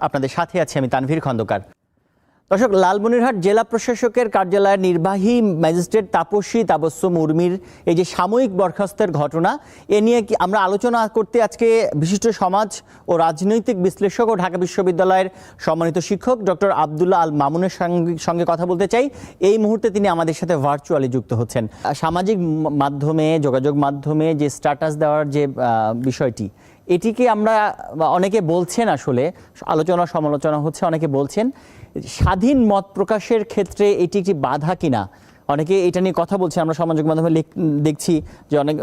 আপনাদের সাথে আছি আমি তানভীর খন্দকার। দর্শক, লালমনিরহাট জেলা প্রশাসকের কার্যালয়ের নির্বাহী ম্যাজিস্ট্রেট তাপসী তাবস্যম উর্মির এই যে সাময়িক বরখাস্তের ঘটনা, এ নিয়ে কি আমরা আলোচনা করতে আজকে বিশিষ্ট সমাজ ও রাজনৈতিক বিশ্লেষক ও ঢাকা বিশ্ববিদ্যালয়ের সম্মানিত শিক্ষক ডক্টর আবদুল্লাহ আল মামুনের সঙ্গে- কথা বলতে চাই। এই মুহূর্তে তিনি আমাদের সাথে ভার্চুয়ালি যুক্ত হচ্ছেন। সামাজিক মাধ্যমে, যোগাযোগ মাধ্যমে যে স্ট্যাটাস দেওয়ার যে বিষয়টি এটিকে আমরা অনেকে বলছেন আসলে, আলোচনা, সমালোচনা হচ্ছে, অনেকে বলছেন, স্বাধীন মত প্রকাশের ক্ষেত্রে এটি একটি বাধা কিনা? অনেকে এটা নিয়ে কথা বলছে, আমরা সামাজিক মাধ্যমে দেখছি যে অনেক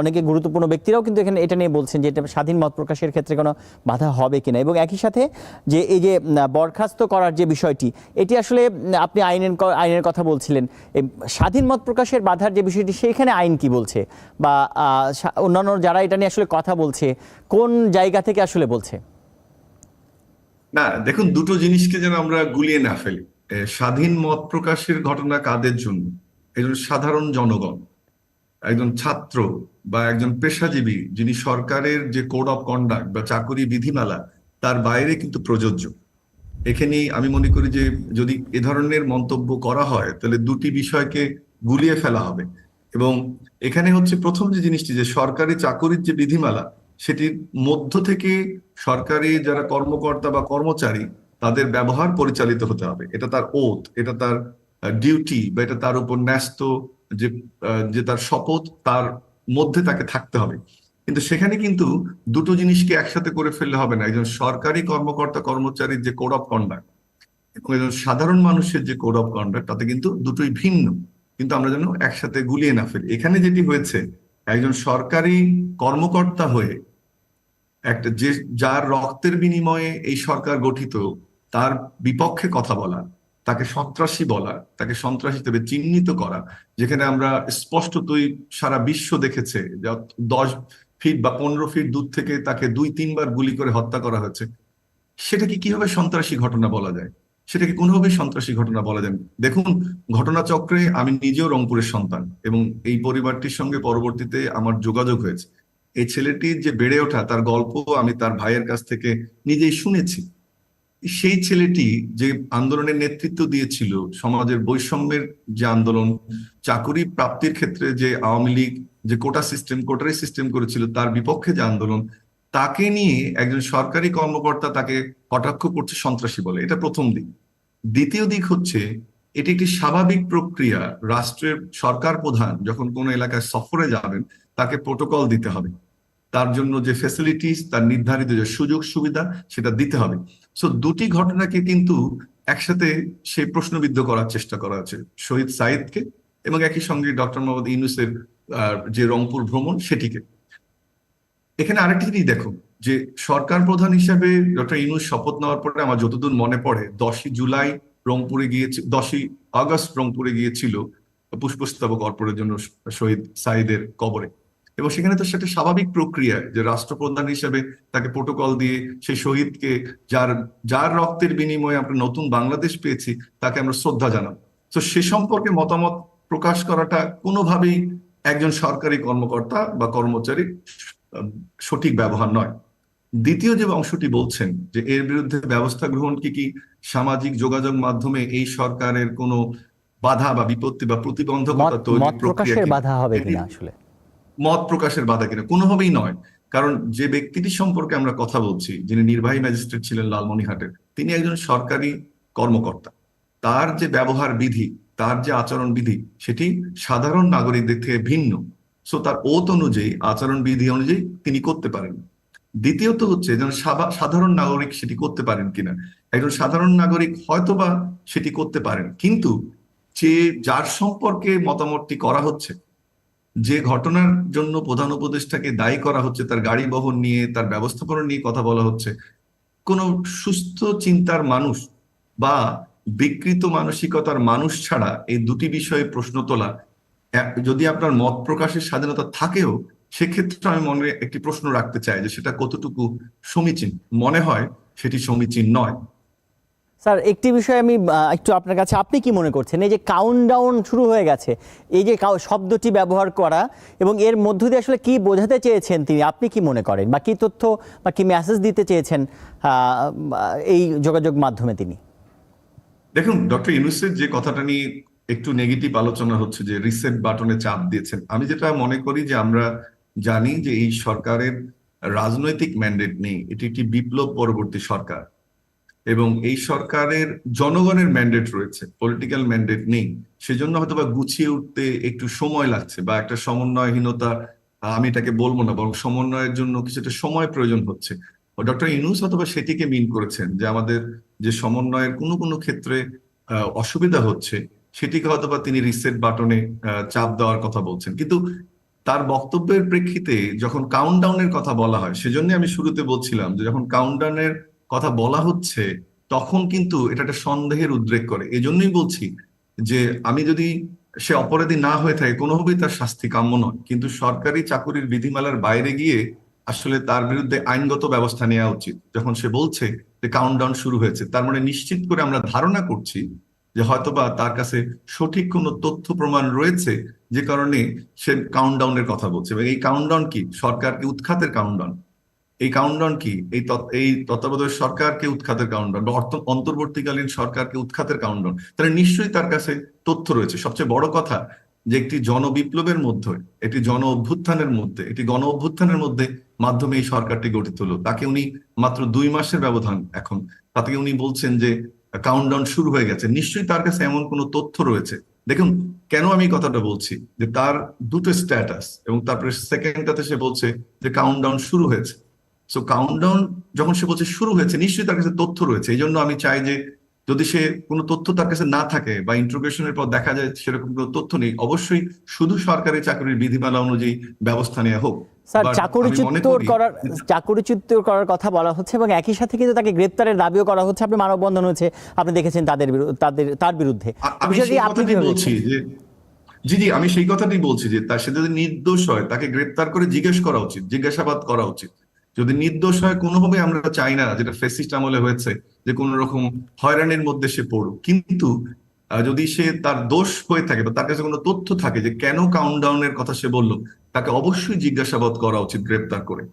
অনেকে গুরুত্বপূর্ণ ব্যক্তিরাও কিন্তু এখানে এটা নিয়ে বলছেন যে এটা স্বাধীন মত প্রকাশের ক্ষেত্রে কোনো বাধা হবে কিনা। এবং একই সাথে যে এই যে বরখাস্ত করার যে বিষয়টি, এটি আসলে আপনি আইনের আইনের কথা বলছিলেন স্বাধীন মত প্রকাশের বাধার যে বিষয়টি সেইখানে আইন কি বলছে? বা অন্যান্য যারা এটা নিয়ে আসলে কথা বলছে, কোন জায়গা থেকে আসলে বলছে? না, দেখুন, দুটো জিনিসকে যেন আমরা গুলিয়ে না ফেলি। স্বাধীন মত প্রকাশের ঘটনা কাদের জন্য? একজন সাধারণ জনগণ, একজন ছাত্র বা একজন পেশাজীবী যিনি সরকারের যে কোড অফ কন্ডাক্ট বা চাকরি বিধিমালা, তার বাইরে কিন্তু প্রযোজ্য। এখানে আমি মনে করি যে যদি এ ধরনের মন্তব্য করা হয়, তাহলে দুটি বিষয়কে গুলিয়ে ফেলা হবে। এবং এখানে হচ্ছে প্রথম যে জিনিসটি যে সরকারি চাকরির যে বিধিমালা, সেটির মধ্য থেকে সরকারি যারা কর্মকর্তা বা কর্মচারী তাদের ব্যবহার পরিচালিত হতে হবে। এটা তার ওথ এটা তার ডিউটি বা এটা তার উপর ন্যস্ত যে যে তার শপথ, তার মধ্যে তাকে থাকতে হবে। কিন্তু সেখানে কিন্তু দুটো জিনিসকে একসাথে করে ফেললে হবে না। একজন সরকারি কর্মকর্তা, কর্মচারীর যে কোড অফ কন্ডাক্ট এবং একজন সাধারণ মানুষের যে কোড অফ কন্ডাক্ট তাতে কিন্তু দুটোই ভিন্ন। কিন্তু আমরা যেন একসাথে গুলিয়ে না ফেলি। এখানে যেটি হয়েছে, একজন সরকারি কর্মকর্তা হয়ে একটা যে, যার রক্তের বিনিময়ে এই সরকার গঠিত, তার বিপক্ষে কথা বলা, তাকে সন্ত্রাসী বলা, তাকে সন্ত্রাসী হিসেবে চিহ্নিত করা, যেখানে আমরা স্পষ্টতই সারা বিশ্ব দেখেছে যে দশ ফিট বা পনেরো ফিট দূর থেকে তাকে দুই, তিনবার গুলি করে হত্যা করা হয়েছে। সেটাকে কীভাবে সন্ত্রাসী ঘটনা বলা যায়? সেটাকে কোনোভাবেই সন্ত্রাসী ঘটনা বলা যায়। দেখুন, ঘটনাচক্রে আমি নিজেও রংপুরের সন্তান এবং এই পরিবারটির সঙ্গে পরবর্তীতে আমার যোগাযোগ হয়েছে। এই ছেলেটির যে বেড়ে ওঠা তার গল্প আমি তার ভাইয়ের কাছ থেকে নিজেই শুনেছি। সেই ছেলেটি যে আন্দোলনের নেতৃত্ব দিয়েছিল, সমাজের বৈষম্যের যে আন্দোলন, চাকুরি প্রাপ্তির ক্ষেত্রে যে আওয়ামী লীগ যে কোটা সিস্টেম কোটারি সিস্টেম করেছিল, তার বিপক্ষে যে আন্দোলন, তাকে নিয়ে একজন সরকারি কর্মকর্তা তাকে কটাক্ষ করছে সন্ত্রাসী বলে। এটা প্রথম দিক। দ্বিতীয় দিক হচ্ছে, এটি একটি স্বাভাবিক প্রক্রিয়া। রাষ্ট্রের সরকার প্রধান যখন কোনো এলাকায় সফরে যাবেন, তাকে প্রোটোকল দিতে হবে। তার জন্য যে ফেসিলিটিস তার নির্ধারিত যে সুযোগ সুবিধা, সেটা দিতে হবে। সো দুটি ঘটনাকে কিন্তু একসাথে সেই প্রশ্নবিদ্ধ করার চেষ্টা করা হচ্ছে শহীদ সাইদকে এবং একই সঙ্গে ডক্টর মোহাম্মদ ইউনুসের যে রংপুর ভ্রমণ, সেটিকে। এখানে আরেকটি জিনিস দেখো, যে সরকার প্রধান হিসাবে ডক্টর ইউনুস শপথ নেওয়ার পরে আমার যতদূর মনে পড়ে, দশই জুলাই রংপুরে গিয়েছে, দশই আগস্ট রংপুরে গিয়েছিল পুষ্পস্তবক অর্পণের জন্য শহীদ সাইদের কবরে। এবং সেখানে তো সেটা স্বাভাবিক প্রক্রিয়া যে রাষ্ট্রপ্রধান হিসেবে তাকে প্রোটোকল দিয়ে সেই শহীদকে যার যার রক্তের বিনিময়ে আমরা নতুন বাংলাদেশ পেয়েছি তাকে আমরা শ্রদ্ধা জানাব। তো সে সম্পর্কে মতামত প্রকাশ করাটা কোনোভাবেই একজন সরকারি কর্মকর্তা বা কর্মচারী সঠিক ব্যবহার নয়। দ্বিতীয় যে অংশটি বলছেন যে এর বিরুদ্ধে ব্যবস্থা গ্রহণ কি কি সামাজিক যোগাযোগ মাধ্যমে এই সরকারের কোনো বাধা বা বিপত্তি বা প্রতিবন্ধকতা তৈরি প্রক্রিয়া বাধা হবে কিনা আসলে? মত প্রকাশের বাধা কিনা? কোনোভাবেই নয়। কারণ যে ব্যক্তিটি সম্পর্কে আমরা কথা বলছি, যিনি নির্বাহী ম্যাজিস্ট্রেট ছিলেন লালমনিহাটের তিনি একজন সরকারি কর্মকর্তা। তার যে ব্যবহার বিধি, তার যে আচরণ বিধি, সেটি সাধারণ নাগরিকদের থেকে ভিন্ন। সো তার ওত অনুযায়ী, আচরণ বিধি অনুযায়ী তিনি করতে পারেন। দ্বিতীয়ত হচ্ছে যেন সাধারণ নাগরিক সেটি করতে পারেন কিনা? একজন সাধারণ নাগরিক হয়তোবা সেটি করতে পারেন। কিন্তু যে যার সম্পর্কে মতামতটি করা হচ্ছে যে ঘটনার জন্য প্রধান উপদেষ্টাকে দায়ী করা হচ্ছে, তার গাড়ি বহন নিয়ে, তার ব্যবস্থাপনা নিয়ে কথা বলা হচ্ছে, কোনো সুস্থ চিন্তার মানুষ বা বিকৃত মানসিকতার মানুষ ছাড়া এই দুটি বিষয়ে প্রশ্ন তোলা যদি আপনার মত প্রকাশের স্বাধীনতা থাকেও, সেক্ষেত্রে আমি মনে একটি প্রশ্ন রাখতে চাই যে সেটা কতটুকু সমীচীন? মনে হয় সেটি সমীচীন নয়। স্যার, একটি বিষয় আমি একটু আপনার কাছে, আপনি কি মনে করছেন? এই যে কাউন্টডাউন শুরু হয়ে গেছে, এই যে শব্দটি ব্যবহার করা এবং এর মধ্য দিয়ে আসলে কি বোঝাতে চেয়েছেন তিনি? আপনি কি মনে করেন? বা কি তথ্য বা কি মেসেজ দিতে চেয়েছেন এই যোগাযোগ মাধ্যমে তিনি? দেখুন, ডক্টর ইউনুসের যে কথাটা নিয়ে একটু নেগেটিভ আলোচনা হচ্ছে, যে রিসেট বাটনে চাপ দিয়েছেন, আমি যেটা মনে করি যে আমরা জানি যে এই সরকারের রাজনৈতিক ম্যান্ডেট নেই। এটি একটি বিপ্লব পরবর্তী সরকার। এবং এই সরকারের জনগণের ম্যান্ডেট রয়েছে পলিটিক্যাল ম্যান্ডেট নেই। সেজন্য হয়তো বা গুছিয়ে উঠতে একটু সময় লাগছে বা একটা সমন্বয়হীনতা, আমি এটাকে বলব না, বরং সমন্বয়ের জন্য কিছুটা সময় প্রয়োজন হচ্ছে। ডক্টর ইনুস অথবা সেটিকে মিন করেছেন যে আমাদের যে সমন্বয়ের কোনো কোনো ক্ষেত্রে অসুবিধা হচ্ছে, সেটিকে হয়তোবা তিনি রিসেট বাটনে চাপ দেওয়ার কথা বলছেন। কিন্তু তার বক্তব্যের প্রেক্ষিতে যখন কাউন্টডাউনের কথা বলা হয় সেজন্য আমি শুরুতে বলছিলাম যে যখন কাউন্টডাউনের কথা বলা হচ্ছে, তখন কিন্তু এটা একটা সন্দেহের উদ্রেক করে। এজন্যই বলছি যে আমি যদি সে অপরাধী না হয়ে থাকে, কোনোভাবেই তার শাস্তি কাম্য নয়। কিন্তু সরকারি চাকুরির বিধিমালার বাইরে গিয়ে আসলে তার বিরুদ্ধে আইনগত ব্যবস্থা নেওয়া উচিত। যখন সে বলছে যে কাউন্টডাউন শুরু হয়েছে, তার মানে নিশ্চিত করে আমরা ধারণা করছি যে হয়তোবা তার কাছে সঠিক কোনো তথ্য প্রমাণ রয়েছে যে কারণে সে কাউন্টডাউনের কথা বলছে। এবং এই কাউন্টডাউন কি? সরকারকে উৎখাতের কাউন্টডাউন এই কাউন্টডাউন কি? এই এই তত্ত্বাবধায়ক সরকারকে উৎখাতের কাউন্টডাউন বা অন্তর্বর্তীকালীন সরকারকে উৎখাতের কাউন্টডাউন তাহলে নিশ্চয়ই তার কাছে তথ্য রয়েছে। সবচেয়ে বড় কথা যে একটি জনবিপ্লবের মধ্যে, একটি জন অভ্যুত্থানের মধ্যে, একটি গণ অভ্যুত্থানের মধ্যে মাধ্যমে এই সরকারটি গঠিত হলো। তাকে উনি মাত্র দুই মাসের ব্যবধান এখন, তাতে উনি বলছেন যে কাউন্টডাউন শুরু হয়ে গেছে। নিশ্চয়ই তার কাছে এমন কোনো তথ্য রয়েছে। দেখুন, কেন আমি কথাটা বলছি? যে তার দুটো স্ট্যাটাস এবং তারপরে সেকেন্ডটাতে সে বলছে যে কাউন্টডাউন শুরু হয়েছে। সো কাউন্টডাউন যখন সে বলছে শুরু হয়েছে নিশ্চয়ই তার কাছে তথ্য রয়েছে। এই জন্য আমি চাই যে যদি সে কোনো তথ্য তার কাছে না থাকে বা ইন্ট্রোগেশনের পর দেখা যায় সেরকম কোনো তথ্য নেই অবশ্যই শুধু সরকারি চাকরির বিধিমালা অনুযায়ী ব্যবস্থা নেওয়া হোক। স্যার চাকরিচ্যুত করার চাকরিচ্যুত করার কথা বলা হচ্ছে এবং একই সাথে কিন্তু তাকে গ্রেপ্তারের দাবিও করা হচ্ছে। আপনি মানববন্ধন হয়েছে আপনি দেখেছেন তাদের তাদের তার বিরুদ্ধে। আমি আপনি বলছি যে জি জি আমি সেই কথাটি বলছি যে তার সে যদি নির্দোষ হয় তাকে গ্রেপ্তার করে জিজ্ঞেস করা উচিত জিজ্ঞাসাবাদ করা উচিত। যদি নির্দোষ হয় কোনোভাবে আমরা চাই না, যেটা ফেসিস্ট আমলে হয়েছে, যে কোন রকম হয়রানির মধ্যে সে পড়ুক। কিন্তু যদি সে তার দোষ হয়ে থাকে বা তার কাছে কোনো তথ্য থাকে যে কেন কাউন্টডাউনের কথা সে বলল, তাকে অবশ্যই জিজ্ঞাসাবাদ করা উচিত, গ্রেপ্তার করে।